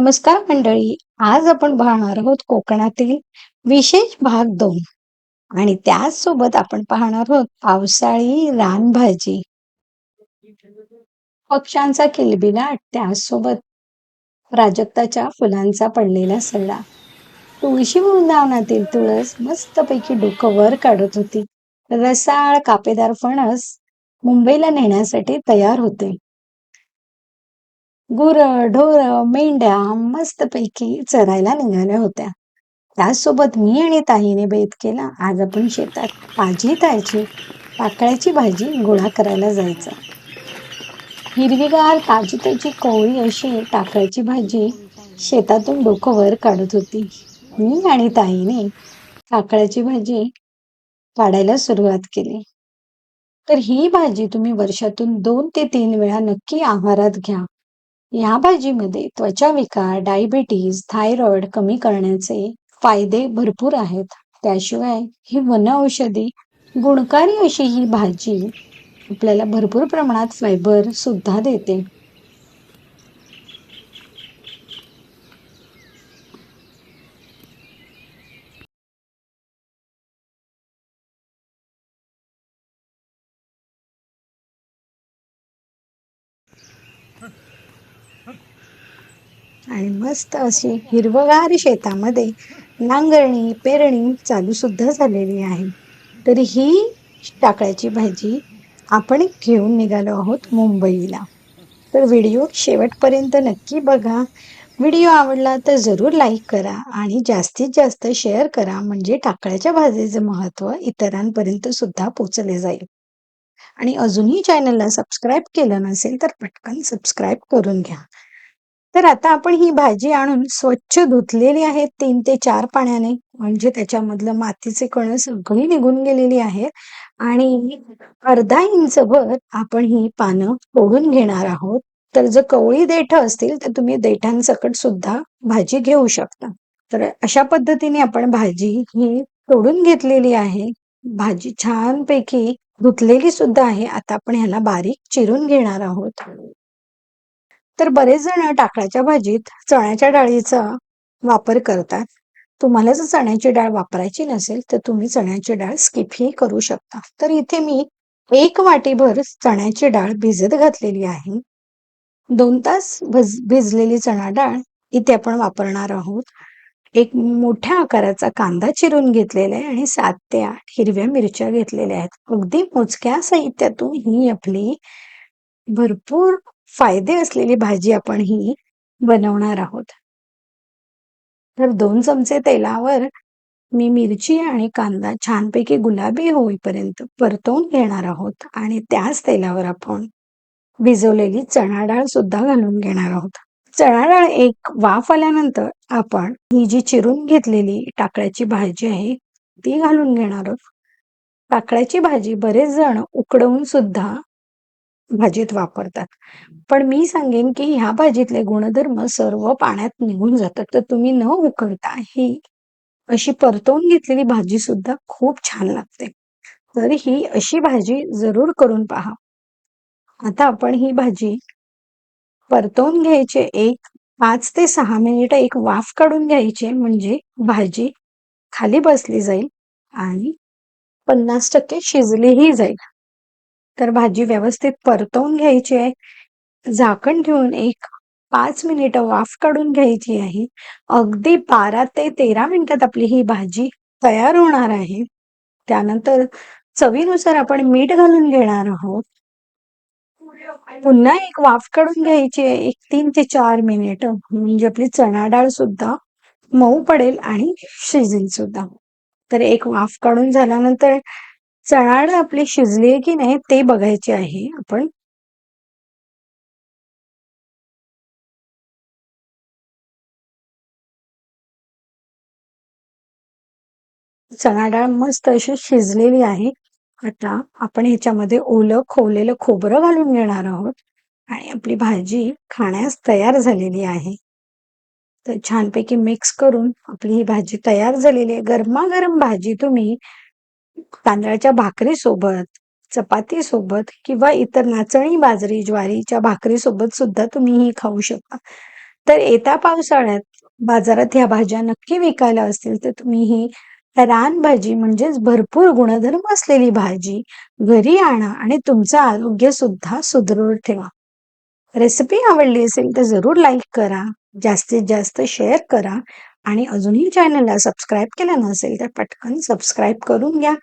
नमस्कार मंडळी. आज आपण पाहणार आहोत कोकणातील विशेष भाग दोन. आणि त्याच सोबत आपण पाहणार आहोत पावसाळी रानभाजी. पक्ष्यांचा किलबिलाट त्यासोबत प्राजक्ताच्या फुलांचा पडलेला सडा तुळशी वृंदावनातील तुळस मस्तपैकी डोकं वर काढत होती. रसाळ कापेदार फणस मुंबईला नेण्यासाठी तयार होते. गुर ढोर मेंढ्या मस्तपैकी चरायला निघाल्या होत्या. त्याचसोबत मी आणि ताईने बेत केला. आज आपण शेतात भाजी तायची पाकळ्याची भाजी गोळा करायला जायचं. हिरवीगार ताजी ताजी कोवळी अशी टाकळ्याची भाजी शेतातून डोकं वर काढत होती. मी आणि ताईने काकळ्याची भाजी काढायला सुरुवात केली. तर ही भाजी तुम्ही वर्षातून दोन ते तीन वेळा नक्की आहारात घ्या. या भाजीमध्ये त्वचा विकार डायबिटीज थायरॉइड कमी करण्याचे फायदे भरपूर आहेत. त्याशिवाय ही वन औषधी गुणकारी अशी ही भाजी आपल्याला भरपूर प्रमाणात फायबर सुद्धा देते. आणि मस्त अशी हिरवगार शेतामध्ये नांगरणी पेरणी चालू सुद्धा झालेली आहे. तर ही टाकळ्याची भाजी आपण घेऊन निघालो आहोत मुंबईला. तर व्हिडिओ शेवटपर्यंत नक्की बघा. व्हिडिओ आवडला तर जरूर लाईक करा आणि जास्तीत जास्त शेअर करा. म्हणजे टाकळ्याच्या भाजीचं महत्त्व इतरांपर्यंत सुद्धा पोचले जाईल. आणि अजूनही चॅनलला सबस्क्राईब केलं नसेल तर पटकन सबस्क्राईब करून घ्या. तर आता आपण ही भाजी आणून स्वच्छ धुतलेली आहे तीन ते चार पाण्याने. म्हणजे त्याच्यामधलं मातीचे कण सगळी निघून गेलेली आहेत. आणि अर्धा इंचभर आपण ही पानं तोडून घेणार आहोत. तर जर कवळी देठ असतील तर तुम्ही देठांसकट सुद्धा भाजी घेऊ शकता. तर अशा पद्धतीने आपण भाजी ही तोडून घेतलेली आहे. भाजी छानपैकी धुतलेली सुद्धा आहे. आता आपण ह्याला बारीक चिरून घेणार आहोत. तर बरेच जण टाकळ्याच्या भाजीत चण्याच्या डाळीचा वापर करतात. तुम्हाला जर चण्याची डाळ वापरायची नसेल तर तुम्ही चण्याची डाळ स्किपही करू शकता. तर इथे मी एक वाटीभर चण्याची डाळ भिजत घातलेली आहे. दोन तास भज भिजलेली चणा डाळ इथे आपण वापरणार आहोत. एक मोठ्या आकाराचा कांदा चिरून घेतलेला आहे आणि सात ते आठ हिरव्या मिरच्या घेतलेल्या आहेत. अगदी मोजक्या साहित्यातून ही आपली भरपूर फायदे असलेली भाजी आपण ही बनवणार आहोत. तर दोन चमचे तेलावर मी मिरची आणि कांदा छानपैकी गुलाबी होईपर्यंत परतवून घेणार आहोत आणि त्याच तेलावर आपण भिजवलेली चणा डाळ सुद्धा घालून घेणार आहोत. चणा डाळ एक वाफ आल्यानंतर आपण ही जी चिरून घेतलेली टाकळ्याची भाजी आहे ती घालून घेणार आहोत. टाकळ्याची भाजी बरेच जण उकडवून सुद्धा भाजीत वापरतात. पण मी सांगेन की ह्या भाजीतले गुणधर्म सर्व पाण्यात निघून जातात. तर तुम्ही न उकळता ही अशी परतवून घेतलेली भाजी सुद्धा खूप छान लागते. तर ही अशी भाजी जरूर करून पहा. आता आपण ही भाजी परतवून घ्यायचे एक पाच ते सहा मिनिट एक वाफ काढून घ्यायचे. म्हणजे भाजी खाली बसली जाईल आणि पन्नास टक्के शिजलीही जाईल. तर भाजी व्यवस्थित परतवून घ्यायची आहे. झाकण ठेवून एक पाच मिनिटं वाफ काढून घ्यायची आहे. अगदी बारा ते तेरा मिनिटात आपली ही भाजी तयार होणार आहे. त्यानंतर चवीनुसार आपण मीठ घालून घेणार आहोत. पुन्हा एक वाफ काढून घ्यायची आहे. एक तीन ते चार मिनिट. म्हणजे आपली चणा डाळ सुद्धा मऊ पडेल आणि शिजेल सुद्धा. तर एक वाफ काढून झाल्यानंतर चणाड आपली शिजली आहे की नाही ते बघायचे आहे आपण. चणा डाळ मस्त अशी शिजलेली आहे. आता आपण ह्याच्यामध्ये ओलं खोवलेलं खोबरं घालून घेणार आहोत. आणि आपली भाजी खाण्यास तयार झालेली आहे. तर छानपैकी मिक्स करून आपली ही भाजी तयार झालेली आहे. गरमागरम भाजी तुम्ही तांदळाच्या भाकरी सोबत चपाती सोबत किंवा इतर नाचणी बाजरी ज्वारीच्या भाकरी सोबत सुद्धा तुम्ही ही खाऊ शकता. तर येत्या पावसाळ्यात बाजारात ह्या भाज्या नक्की विकायला असतील तर तुम्ही ही रानभाजी म्हणजेच भरपूर गुणधर्म असलेली भाजी घरी आणा आणि तुमचं आरोग्य सुद्धा सुदृढ ठेवा. रेसिपी आवडली असेल तर जरूर लाईक करा जास्तीत जास्त शेअर करा आणि अजूनही चॅनलला सबस्क्राईब केलं नसेल तर पटकन सबस्क्राईब करून घ्या.